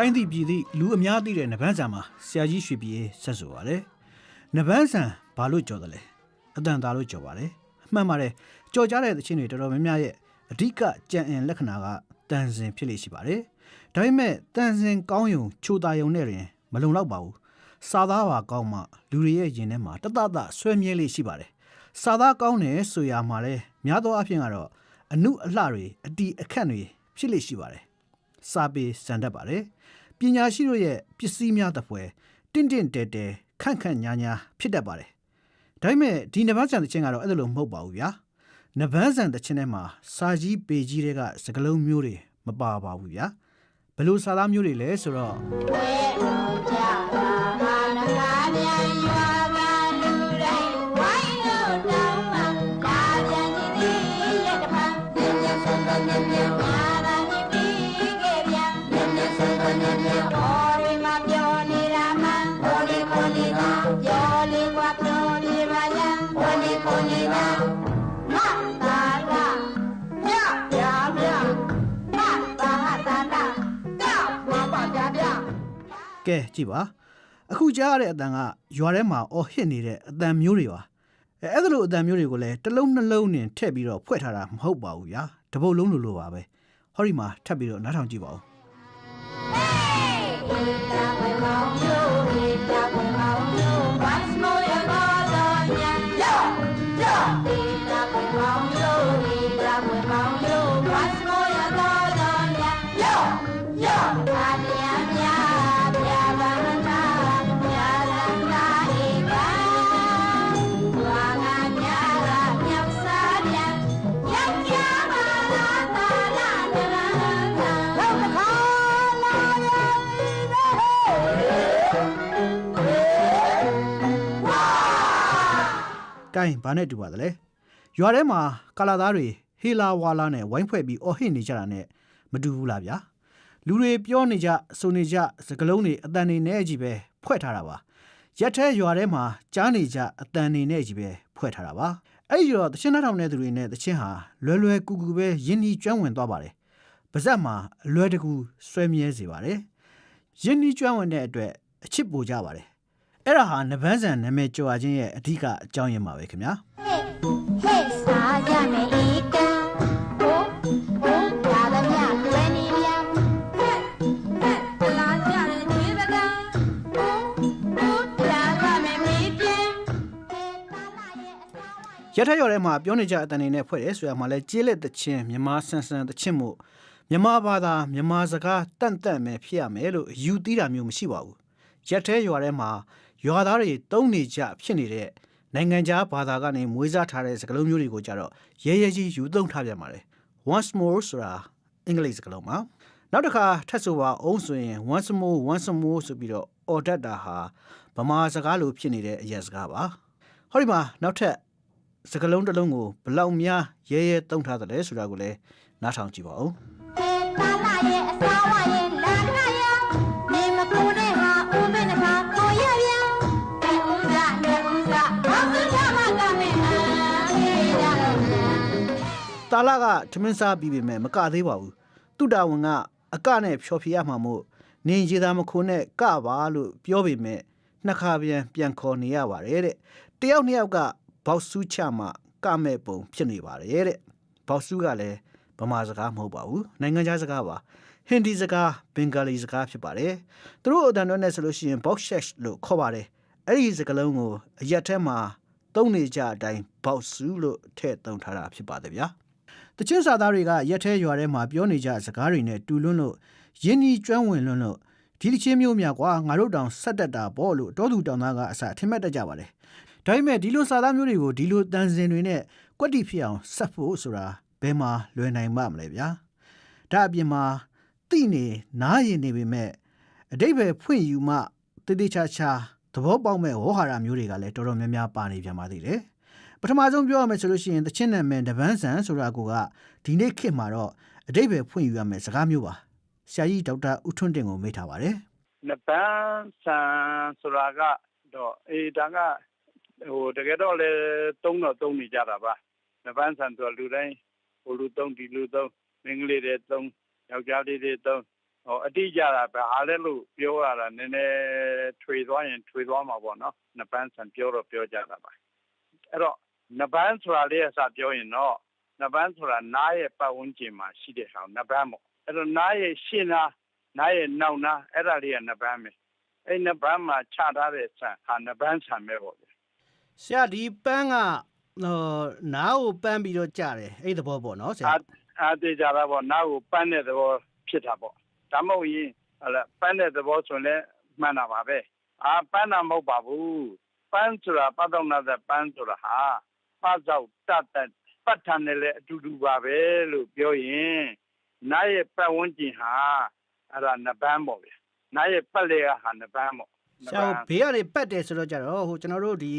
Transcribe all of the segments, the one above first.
တိုင်းသည့်ပြည်သည့်လူအများသိတဲ့နဗန်းဆန်မှာဆရာကြီးရွှေပြည်ဆက်ဆိုပါတယ်နဗန်းဆန်ဘာလို့ကြော်တယ်လဲအတန်သားလို့ကြော်ပါတယ်အမှန်ပါတယ်ကြော်ကြတဲ့သချင်းတွေတော်တော်များများရဲ့အဓိကကြံအင်လက္ခဏာကတန်စင်ဖြစ်လိမ့်ရှိပါတယ်ဒါပေမဲ့တန်စင်ကောင်းယုံချိုတာယုံနဲ့ရင်မလုံလောက်ပါဘူးစာသားပါကောင်းမှလူတွေရဲ့ရင်ထဲမှာတတတဆွဲမြဲလေးရှိပါတယ်စာသားကောင်းတယ်ဆိုရမှာလဲများသောအားဖြင့်ကတော့အနုအလှတွေအတီအခန့်တွေဖြစ်လိမ့်ရှိပါတယ် စာပေစံတတ်ပါတယ်ပညာရှိတို့ရဲ့ပစ္စည်းများတစ်ပွဲတင့်တင့်တဲတဲခန့်ခန့်ညာညာဖြစ်တတ်ပါတယ်ဒါပေမဲ့ဒီနဗန်းဆန်တဲ့ချင်းကတော့အဲ့ဒါလိုမဟုတ်ပါဘူးဗျာနဗန်းဆန်တဲ့ချင်းထဲမှာစာကြီးပေကြီးတွေကစကလုံးမျိုးတွေမပါပါဘူးဗျာဘယ်လိုစာသားမျိုးတွေလဲဆိုတော့ဝဲလို့ကြတာ ကဲကြည့်ပါအခုကြားရတဲ့အတန်ကရွာထဲမှာအော်ဟစ်နေတဲ့အတန်မျိုးတွေပါအဲအဲ့ဒါလိုအတန်မျိုးတွေကိုလည်းတစ်လုံးနှလုံးနဲ့ထည့်ပြီးတော့ဖွဲ့ထားတာမဟုတ်ပါဘူးဗျာတပုတ်လုံးလိုလိုပါပဲဟောဒီမှာထပ်ပြီးတော့နားထောင်ကြည့်ပါဦး ကိုင်းဘာနဲ့တူပါသလဲရွာထဲမှာကာလာသားတွေဟေလာဝါလာနဲ့ဝိုင်းဖွဲ့ပြီးအော်ဟစ်နေကြတာနဲ့မတူဘူးလားဗျာလူတွေပြောနေကြဆိုနေကြစကလုံးတွေအတန်နေနဲ့ကြီးပဲဖွဲ့ထားတာပါရက်ထဲရွာထဲမှာကြားနေကြအတန်နေနဲ့ကြီးပဲဖွဲ့ထားတာပါအဲ့ဒီတော့တချင်းနှထောင်တဲ့သူတွေနဲ့တချင်းဟာလွယ်လွယ်ကူကူပဲယဉ်ဤကျွမ်းဝင်သွားပါတယ်ပါဇက်မှာအလွယ်တကူဆွဲမြဲစေပါတယ်ယဉ်ဤကျွမ်းဝင်တဲ့အတွက်အချစ်ပိုကြပါတယ် အဲ့ဒါဟာနဗန်းဆန်နာမည်ကြွားခြင်းရဲ့အဓိကအကြောင်းရင်းပါပဲခင်ဗျာဟဲ့စားကြမယ်ဧကန်ဟိုဟိုဒါသမျှလွယ်နေပြန်ဟဲ့ဟဲ့တလားကြတဲ့ဒီပကံဟိုဟိုဒါကမယ်မေးပြန်ဟဲ့တာလာရဲ့အစားရထက်ရော်ထဲမှာပြောနေကြအတန်နေနဲ့ဖွဲ့တယ်ဆိုရမှာလဲကျေးလက်တချင်းမြန်မာဆန်ဆန်တချင်းမို့မြန်မာဘာသာမြန်မာစကားတန့်တန့်ပဲဖြစ်ရမယ်လို့ယူသီးတာမျိုးမရှိပါဘူးရထက်ရွာထဲမှာ ရွာသားတွေတုံးနေကြဖြစ်နေတဲ့နိုင်ငံခြားဘာသာကနေမွေးစားထားတဲ့စကားလုံးမျိုးတွေကိုကြတော့ရဲရဲကြီးယူသုံးထားပြန်ပါတယ် once more ဆိုတာအင်္ဂလိပ်စကားလုံးပါနောက်တစ်ခါထပ်ဆိုပါအောင်ဆိုရင် once more once more ဆိုပြီးတော့ order တာဟာဗမာစကားလိုဖြစ်နေတဲ့အရက်စကားပါဟောဒီမှာနောက်ထပ်စကလုံးတစ်လုံးကိုဘလောက်များရဲရဲတုံးထားတယ်လဲဆိုတာကိုလည်းနားထောင်ကြည့်ပါဦးဟဲ့တာလာရဲ့အစားဝရဲ့လန်ခရနေ တာလာကထမင်းစားပြီးပြီမဲ့မကသေးပါဘူး။သူ့တာဝန်ကအကနဲ့ဖြော်ဖြေရမှာမို့နင်ရေသားမခုနဲ့ကပါလို့ပြောပေမဲ့နှစ်ခါပြန်ပြန်ခေါ်နေရပါတယ်တဲ့။တယောက်နှစ်ယောက်ကဘောက်ဆူးချမှကမဲ့ပုံဖြစ်နေပါတယ်တဲ့။ဘောက်ဆူးကလည်းဗမာစကားမဟုတ်ပါဘူး။နိုင်ငံခြားစကားပါ။ဟင်ဒီစကားဘင်္ဂါလီစကားဖြစ်ပါတယ်။သူတို့အတန်တော့နဲ့ဆိုလို့ရှိရင် box sex လို့ခေါ်ပါတယ်။အဲ့ဒီစကားလုံးကိုအရက်ထဲမှာသုံးနေကြအတိုင်းဘောက်ဆူးလို့ထည့်သုံးထားတာဖြစ်ပါတယ်ဗျာ။ တချင်းစာသားတွေကရက်ထဲရွာထဲမှာပြောနေကြစကားတွေနဲ့တူလွန်းလို့ယင်းဒီကျွမ်းဝင်လွန်းလို့ဒီတစ်ချင်းမျိုးများကွာငါတို့တောင်ဆက်တက်တာပေါ့လို့တောသူတောင်သားကအစထင်မှတ်တတ်ကြပါတယ်။ဒါပေမဲ့ဒီလိုစာသားမျိုးတွေကိုဒီလိုတန်စင်တွေနဲ့ကွက်တီဖြစ်အောင်ဆက်ဖို့ဆိုတာဘယ်မှာလွယ်နိုင်မှမလဲဗျာ။ဒါအပြင်မှာတိနေနားရင်နေပေမဲ့အတိတ်ပဲဖွင့်ယူမှတိတိချာချာသဘောပေါက်မဲ့ဝေါ်ဟာရမျိုးတွေကလည်းတော်တော်များများပါနေပြန်ပါသေးတယ်။ ပထမဆုံးပြောရမယ်ဆိုလို့ရှိရင်တချင်းနာမည်တပန်းဆန်ဆိုတာကိုကဒီနေ့ခေတ်မှာတော့အတိတ်ပဲဖွင့်ယူရမယ်စကားမျိုးပါဆရာကြီးဒေါက်တာဦးထွန်းတင်ကိုမေးထားပါတယ်နပန်းဆန်ဆိုတာကတော့အေးဒါကဟိုတကယ်တော့လေတုံးတော့တုံးနေကြတာပါနပန်းဆန်ဆိုလူတိုင်းဟိုလူတုံးဒီလူတုံးမင်းကလေးတွေတုံးယောက်ျားလေးတွေတုံးဟဟိုအတိအကျတာဘာလဲလို့ပြောရတာနည်းနည်းထွေသွားရင်ထွေသွားမှာပေါ့နော်နှစ်ပန်းဆန်ပြောတော့ပြောကြတာပါအဲ့တော့ နှစ်ပန်းဆိုတာလေးအစပြောရင်တော့နှစ်ပန်းဆိုတာနားရဲ့ပတ်ဝန်းကျင်မှာရှိတဲ့ဟာကိုနှစ်ပန်းပေါ့အဲ့တော့နားရဲ့ရှင်းနာနားရဲ့နောက်နာအဲ့ဒါလေးကနှစ်ပန်းပဲအဲ့နှစ်ပန်းမှာခြားထားတဲ့ဆန်ဟာနှစ်ပန်းဆန်ပဲပေါ့ဗျာဆရာဒီပန်းကဟိုနားကိုပန်းပြီးတော့ကြားတယ်အဲ့ဒီသဘောပေါ့နော်ဆရာအာအာတေကြတာပေါ့နားကိုပန်းတဲ့သဘောဖြစ်တာပေါ့ဒါမဟုတ်ရင်ဟလာပန်းတဲ့သဘောဆိုရင်လည်းမှန်တာပါပဲအာပန်းတာမဟုတ်ပါဘူးပန်းဆိုတာပတ်တော့နာတဲ့ပန်းဆိုတာဟာ ပတ်တော့တတ်တဲ့ပတ်ထန်နဲ့လည်းအတူတူပါပဲလို့ပြောရင်နားရဲ့ပတ်ဝန်းကျင်ဟာအဲ့ဒါနှစ်ပန်းပေါ့ဗျာနားရဲ့ပတ်လေကဟာနှစ်ပန်းပေါ့ဆရာဘေးကနေပတ်တယ်ဆိုတော့ကြတော့ဟိုကျွန်တော်တို့ဒီ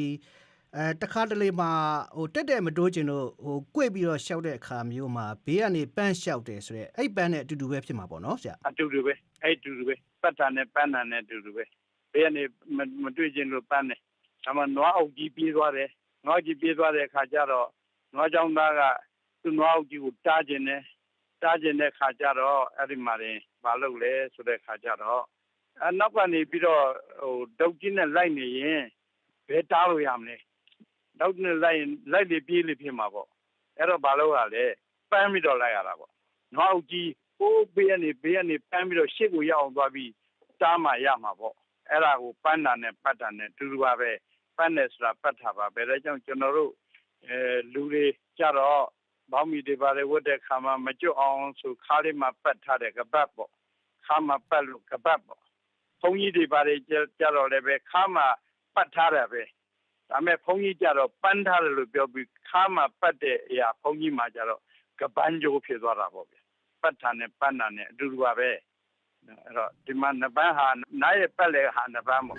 အဲတခါတလေမှာဟိုတက်တက်မတိုးကျင်တို့ဟိုကွေ့ပြီးတော့ရှောက်တဲ့အခါမျိုးမှာဘေးကနေပန်းရှောက်တယ်ဆိုတော့အဲ့ပန်းနဲ့အတူတူပဲဖြစ်မှာပေါ့နော်ဆရာအတူတူပဲအဲ့အတူတူပဲပတ်တာနဲ့ပန်းတာနဲ့အတူတူပဲဘယ်ကနေမမတွေ့ချင်းလို့ပန်းတယ်ဒါမှနွားအုပ်ကြီးပြေးသွားတယ် နွားကြီးပြေးသွားတဲ့အခါကျတော့နွားကြောင်သားကသူ့နွားအုပ်ကြီးကိုတားကျင်တယ်တားကျင်တဲ့အခါကျတော့အဲ့ဒီမှာရင်မလုပ်လဲဆိုတဲ့အခါကျတော့အနောက်ကနေပြီးတော့ဟိုဒုတ်ကြီးနဲ့လိုက်နေရင်ဘယ်တားလို့ရမလဲဒုတ်နဲ့လိုက်ရင်လိုက်လေပြေးလေဖြစ်မှာပေါ့အဲ့တော့မလုပ်ရလဲပန်းပြီးတော့လိုက်ရတာပေါ့နွားအုပ်ကြီးဟိုးဘေးကနေဘေးကနေပန်းပြီးတော့ရှေ့ကိုရောက်အောင်သွားပြီးတားမှရမှာပေါ့အဲ့ဒါကိုပန်းတာနဲ့ပတ်တာနဲ့တူတူပါပဲ ပန်းတယ်ဆိုတာပတ်တာပါဘယ်လဲကြောင့်ကျွန်တော်တို့အဲလူတွေကြတော့ဘောင်းမီတွေပါလေဝတ်တဲ့ခါမှာမကျွတ်အောင်ဆိုခါးလေးမှာပတ်ထားတဲ့ကပတ်ပေါ့ခါမှာပတ်လို့ကပတ်ပေါ့ဘုန်းကြီးတွေပါလေကြကြတော့လည်းပဲခါမှာပတ်ထားတယ်ပဲဒါပေမဲ့ဘုန်းကြီးကြတော့ပန်းထားတယ်လို့ပြောပြီးခါမှာပတ်တဲ့အရာဘုန်းကြီးမှာကြတော့ကပန်းကြိုးဖြစ်သွားတာပေါ့ဗျပတ်ထာနဲ့ပန်းတာနဲ့အတူတူပါပဲအဲ့တော့ဒီမှာနှစ်ပန်းဟာနားရဲ့ပတ်လေဟာနှစ်ပန်းပေါ့